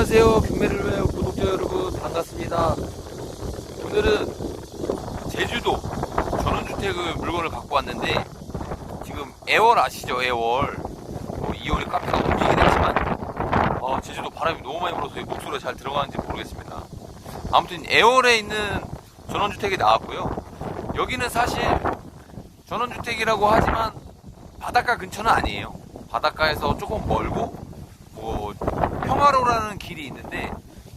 안녕하세요. 경매를 위 구독자 여러분 반갑습니다. 오늘은 제주도 전원주택을 물건을 갖고 왔는데 지금 애월 아시죠? 애월. 뭐 2월에 카페가 옮기긴 했지만 어, 제주도 바람이 너무 많이 불어서 목소리가 잘 들어가는지 모르겠습니다. 아무튼 애월에 있는 전원주택이 나왔고요. 여기는 사실 전원주택이라고 하지만 바닷가 근처는 아니에요. 바닷가에서 조금 멀고 뭐 평화로라는 길이 있는데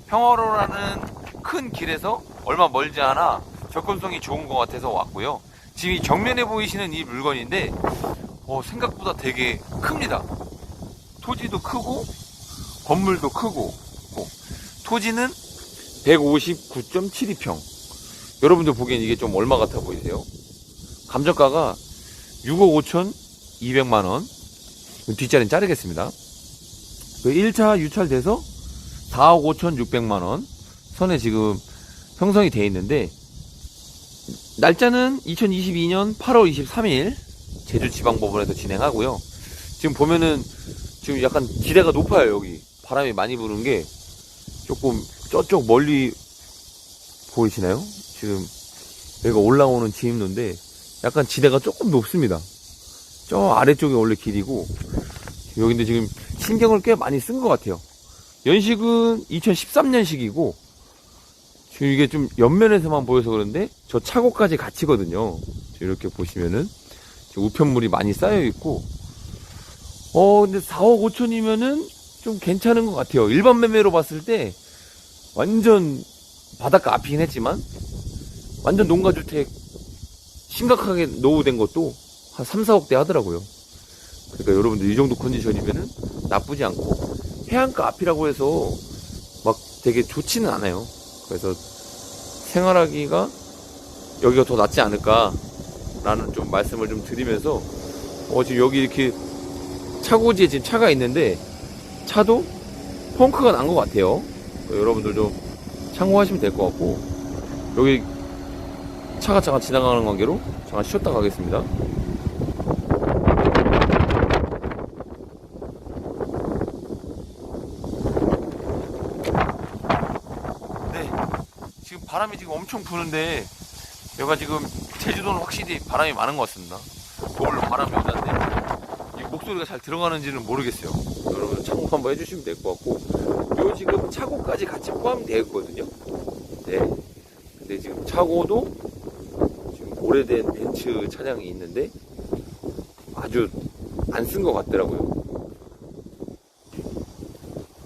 평화로라는 큰 길에서 얼마 멀지 않아 접근성이 좋은 것 같아서 왔고요. 지금 이 정면에 보이시는 이 물건인데 어, 생각보다 되게 큽니다. 토지도 크고 건물도 크고 어, 토지는 159.72평. 여러분들 보기엔 이게 좀 얼마 같아 보이세요? 감정가가 6억 5천 2백만 원. 뒷자리는 자르겠습니다. 그 1차 유찰돼서 4억 5천 6백만 원 선에 지금 형성이 돼 있는데 날짜는 2022년 8월 23일 제주지방법원에서 진행하고요. 지금 보면은 지금 약간 지대가 높아요 여기 바람이 많이 부는 게 조금 저쪽 멀리 보이시나요? 지금 여기가 올라오는 지임로인데 약간 지대가 조금 높습니다. 저 아래쪽이 원래 길이고 여기인데 지금 신경을 꽤 많이 쓴 것 같아요. 연식은 2013년식이고 지금 이게 좀 옆면에서만 보여서 그런데 저 차고까지. 지금 이렇게 보시면은 우편물이 많이 쌓여 있고 어 근데 4억 5천이면은 좀 괜찮은 것 같아요. 일반 매매로 봤을 때 완전 바닷가 앞이긴 했지만 완전 농가주택 심각하게 노후된 것도 한 3, 4억대 하더라고요. 그러니까 여러분들 이 정도 컨디션이면은 나쁘지 않고 해안가 앞이라고 해서 막 되게 좋지는 않아요. 그래서 생활하기가 여기가 더 낫지 않을까라는 좀 말씀을 좀 드리면서 어 지금 여기 이렇게 차고지에 지금 차가 있는데 차도 펑크가 난 것 같아요. 여러분들 좀 참고하시면 될 것 같고 여기 차가 잠깐 지나가는 관계로 잠깐 쉬었다 가겠습니다. 네. 지금 바람이 지금 엄청 부는데 여기가 지금 제주도는 확실히 바람이 많은 것 같습니다. 겨울로 바람이 오는데 이 목소리가 잘 들어가는지는 모르겠어요. 여러분 참고 한번 해주시면 될 것 같고 요 지금 차고까지 같이 포함되어 있거든요. 네. 근데 지금 차고도 지금 오래된 벤츠 차량이 있는데 아주 안 쓴 것 같더라고요.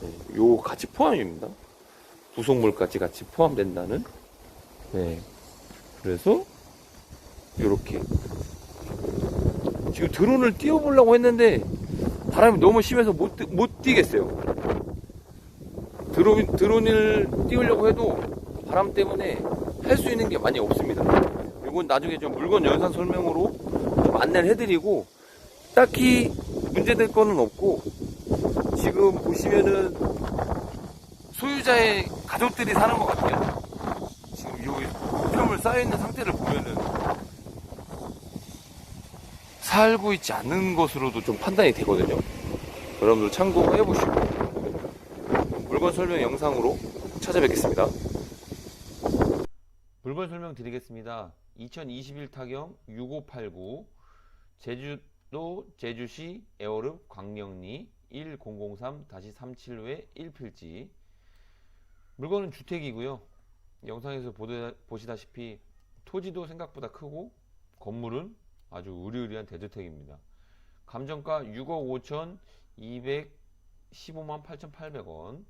네, 요 같이 포함입니다. 부속물까지 같이 포함된다는. 네. 그래서 요렇게 지금 드론을 띄워보려고 했는데 바람이 너무 심해서 못, 뛰- 못 뛰겠어요. 드론, 드론을 띄우려고 해도 바람 때문에 할 수 있는 게 많이 없습니다. 이건 나중에 좀 물건 연산 설명으로 좀 안내를 해드리고 딱히 문제될 거는 없고 지금 보시면은 소유자의 가족들이 사는 것 같아요. 쌓여있는 상태를 보면은 살고 있지 않는 것으로도 좀 판단이 되거든요. 여러분들 참고해 보시고 물건 설명 영상으로 찾아뵙겠습니다. 물건 설명 드리겠습니다. 2021 타경 6589 제주도 제주시 에어릅 광명리 1003-37회 1필지 물건은 주택이고요. 영상에서 보다, 보시다시피 토지도 생각보다 크고 건물은 아주 으리으리한 대저택입니다. 감정가 6억 5천 215만 8,800원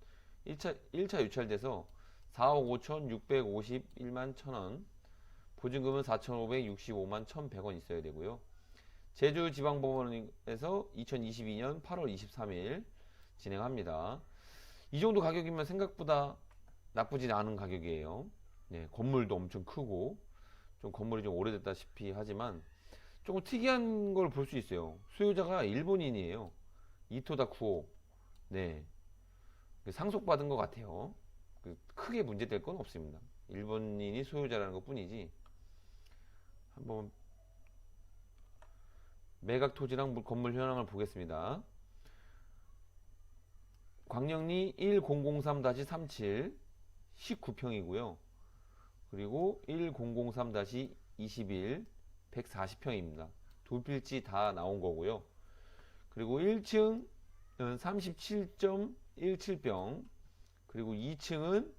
1차, 1차 유찰돼서 4억 5천 651만 1천원 보증금은 4,565만 1,100원 있어야 되고요. 제주지방법원에서 2022년 8월 23일 진행합니다. 이 정도 가격이면 생각보다 나쁘진 않은 가격이에요. 네, 건물도 엄청 크고 좀 건물이 좀 오래됐다시피 하지만 조금 특이한 걸 볼 수 있어요. 소유자가 일본인이에요. 이토다 쿠오. 네. 상속받은 것 같아요. 그 크게 문제될 건 없습니다. 일본인이 소유자라는 것 뿐이지. 한번 매각 토지랑 물- 건물 현황을 보겠습니다. 광령리 1003-37 19평이고요. 그리고 1003-21 140평입니다. 두 필지 다 나온 거고요. 그리고 1층은 37.17평, 그리고 2층은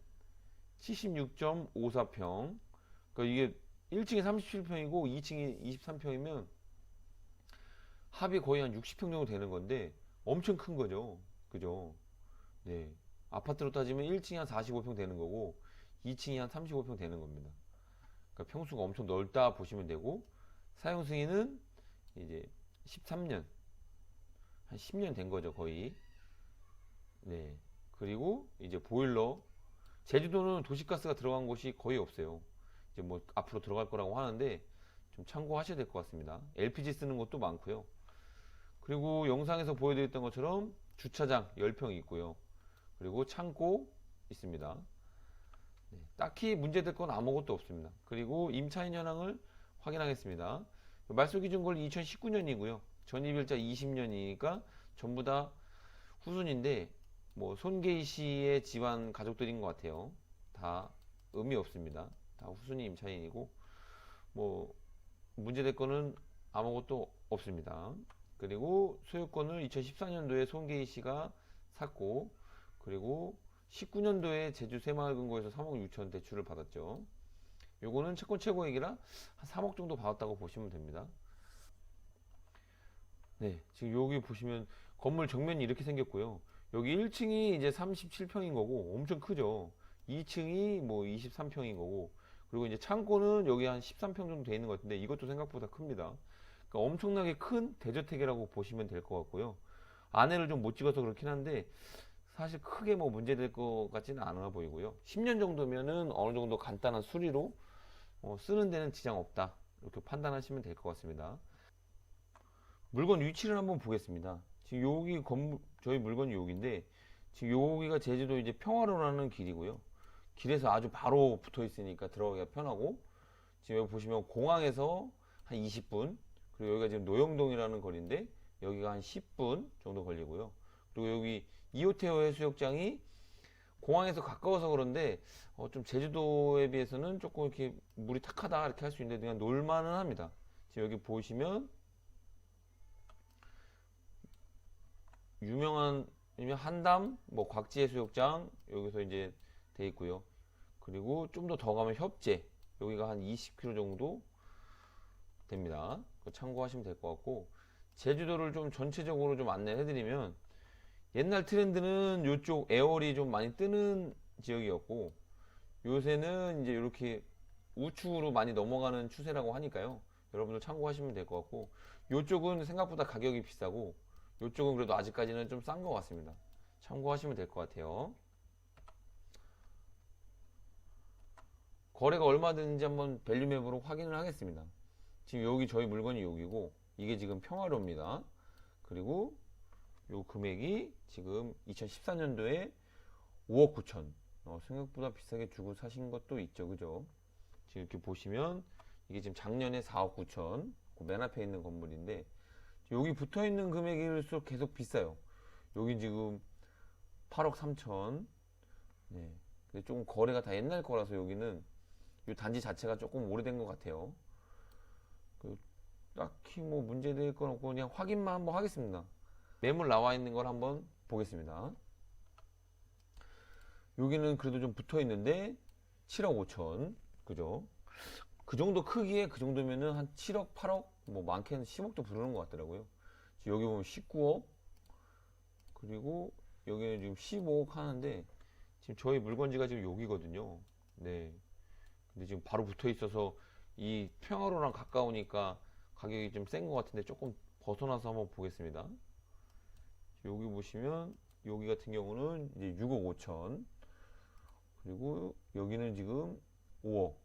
76.54평. 그러니까 이게 1층이 37평이고 2층이 23평이면 합이 거의 한 60평 정도 되는 건데 엄청 큰 거죠. 그죠? 네. 아파트로 따지면 1층이 한 45평 되는 거고 2층이 한 35평 되는 겁니다. 그러니까 평수가 엄청 넓다 보시면 되고 사용 승인은 이제 13년. 한 10년 된 거죠 거의. 네. 그리고 이제 보일러. 제주도는 도시가스가 들어간 곳이 거의 없어요. 이제 뭐 앞으로 들어갈 거라고 하는데 좀 참고하셔야 될 것 같습니다. LPG 쓰는 곳도 많고요. 그리고 영상에서 보여드렸던 것처럼 주차장 10평 있고요 그리고 창고 있습니다 네, 딱히 문제될 건 아무것도 없습니다. 그리고 임차인 현황을 확인하겠습니다. 말소 기준권이 2019년이고요. 전입일자 20년이니까 전부 다 후순인데 뭐 손계희 씨의 집안 가족들인 것 같아요. 다 의미 없습니다. 다 후순위 임차인이고 뭐 문제될 거는 아무것도 없습니다. 그리고 소유권을 2014년도에 손계희 씨가 샀고 그리고 19년도에 제주 새마을금고에서 3억 6천 대출을 받았죠. 요거는 채권 최고액이라 한 3억 정도 받았다고 보시면 됩니다. 네, 지금 여기 보시면 건물 정면이 이렇게 생겼고요. 여기 1층이 이제 37평인 거고 엄청 크죠. 2층이 뭐 23평인 거고 그리고 이제 창고는 여기 한 13평 정도 돼 있는 것 같은데 이것도 생각보다 큽니다. 그러니까 엄청나게 큰 대저택이라고 보시면 될 것 같고요. 안에를 좀 못 찍어서 그렇긴 한데 사실 크게 뭐 문제될 것 같지는 않아 보이고요. 10년 정도면은 어느 정도 간단한 수리로 어, 쓰는 데는 지장 없다. 이렇게 판단하시면 될 것 같습니다. 물건 위치를 한번 보겠습니다. 지금 여기 건물, 저희 물건이 여기인데, 지금 여기가 제주도 이제 평화로라는 길이고요. 길에서 아주 바로 붙어 있으니까 들어가기가 편하고, 지금 여기 보시면 공항에서 한 20분, 그리고 여기가 지금 노영동이라는 거리인데, 여기가 한 10분 정도 걸리고요. 그리고 여기 이호테오 해수욕장이 공항에서 가까워서 그런데 어, 좀 제주도에 비해서는 조금 이렇게 물이 탁하다 이렇게 할 수 있는데 그냥 놀만은 합니다. 지금 여기 보시면 유명한 유명 한담 뭐 곽지 해수욕장 여기서 이제 돼 있고요. 그리고 좀 더 더 가면 협재 여기가 한 20km 정도 됩니다. 참고하시면 될 것 같고 제주도를 좀 전체적으로 좀 안내해 드리면 옛날 트렌드는 이쪽 에어리 좀 많이 뜨는 지역이었고 요새는 이제 이렇게 우측으로 많이 넘어가는 추세라고 하니까요. 여러분들 참고하시면 될 것 같고 이쪽은 생각보다 가격이 비싸고 이쪽은 그래도 아직까지는 좀 싼 것 같습니다. 참고하시면 될 것 같아요. 거래가 얼마 되는지 한번 밸류맵으로 확인을 하겠습니다. 지금 여기 저희 물건이 여기고 이게 지금 평화로입니다. 그리고 요 금액이 지금 2014년도에 5억 9천. 어, 생각보다 비싸게 주고 사신 것도 있죠. 그죠? 지금 이렇게 보시면 이게 지금 작년에 4억 9천. 그맨 앞에 있는 건물인데 여기 붙어 있는 금액일수록 계속 비싸요. 여기 지금 8억 3천. 네. 근데 조금 거래가 다 옛날 거라서 여기는 이 단지 자체가 조금 오래된 것 같아요. 그 딱히 뭐 문제될 건 없고 그냥 확인만 한번 하겠습니다. 매물 나와 있는 걸 한번 보겠습니다. 여기는 그래도 좀 붙어 있는데 7억 5천 그죠? 그 정도 크기에 그 정도면은 한 7억 8억 뭐 많게는 10억도 부르는 것 같더라고요. 여기 보면 19억 그리고 여기는 지금 15억 하는데 지금 저희 물건지가 지금 여기거든요. 네. 근데 지금 바로 붙어 있어서 이 평화로랑 가까우니까 가격이 좀 센 것 같은데 조금 벗어나서 한번 보겠습니다. 여기 보시면 여기 같은 경우는 이제 6억 5천. 그리고 여기는 지금 5억.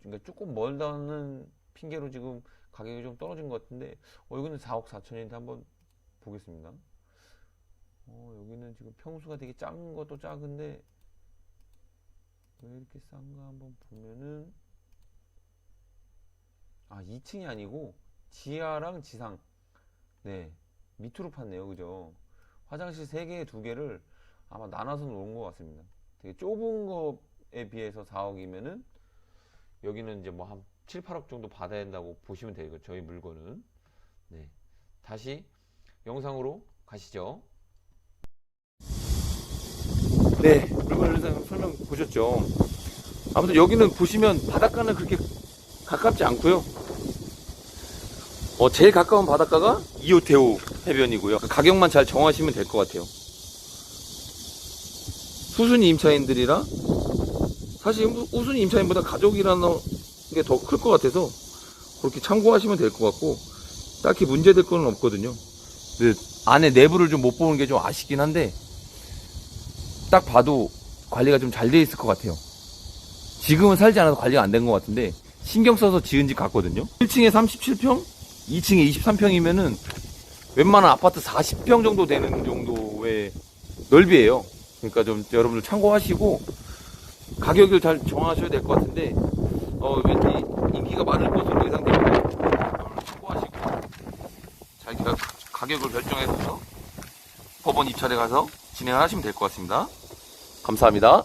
그러니까 조금 멀다는 핑계로 지금 가격이 좀 떨어진 것 같은데 어, 여기는 4억 4천인데 한번 보겠습니다. 어, 여기는 지금 평수가 되게 작은 것도 작은데 왜 이렇게 싼가 한번 보면은 아 2층이 아니고 지하랑 지상. 네 밑으로 팠네요. 그죠? 화장실 3개, 2개를 아마 나눠서 놓은 것 같습니다. 되게 좁은 거에 비해서 4억이면은 여기는 이제 뭐 한 7, 8억 정도 받아야 된다고 보시면 되고 저희 물건은 네 다시 영상으로 가시죠. 네 물건 영상 설명 보셨죠? 아무튼 여기는 보시면 바닷가는 그렇게 가깝지 않고요. 어, 제일 가까운 바닷가가 이호태우 해변이고요. 가격만 잘 정하시면 될 것 같아요. 수순이 임차인들이라 사실 우- 우순이 임차인보다 가족이라는 게 더 클 것 같아서 그렇게 참고하시면 될 것 같고 딱히 문제될 거는 없거든요. 근데 안에 내부를 좀 못 보는 게 좀 아쉽긴 한데 딱 봐도 관리가 좀 잘 돼 있을 것 같아요. 지금은 살지 않아서 관리가 안 된 것 같은데 신경 써서 지은 집 같거든요. 1층에 37평, 2층에 23평이면은 웬만한 아파트 40평 정도 되는 정도의 넓이에요. 그러니까 좀 여러분들 참고하시고 가격을 잘 정하셔야 될 것 같은데 어 왠지 인기가 많을 것으로 예상됩니다. 참고하시고 자기가 가격을 결정해서 법원 입찰에 가서 진행을 하시면 될 것 같습니다. 감사합니다.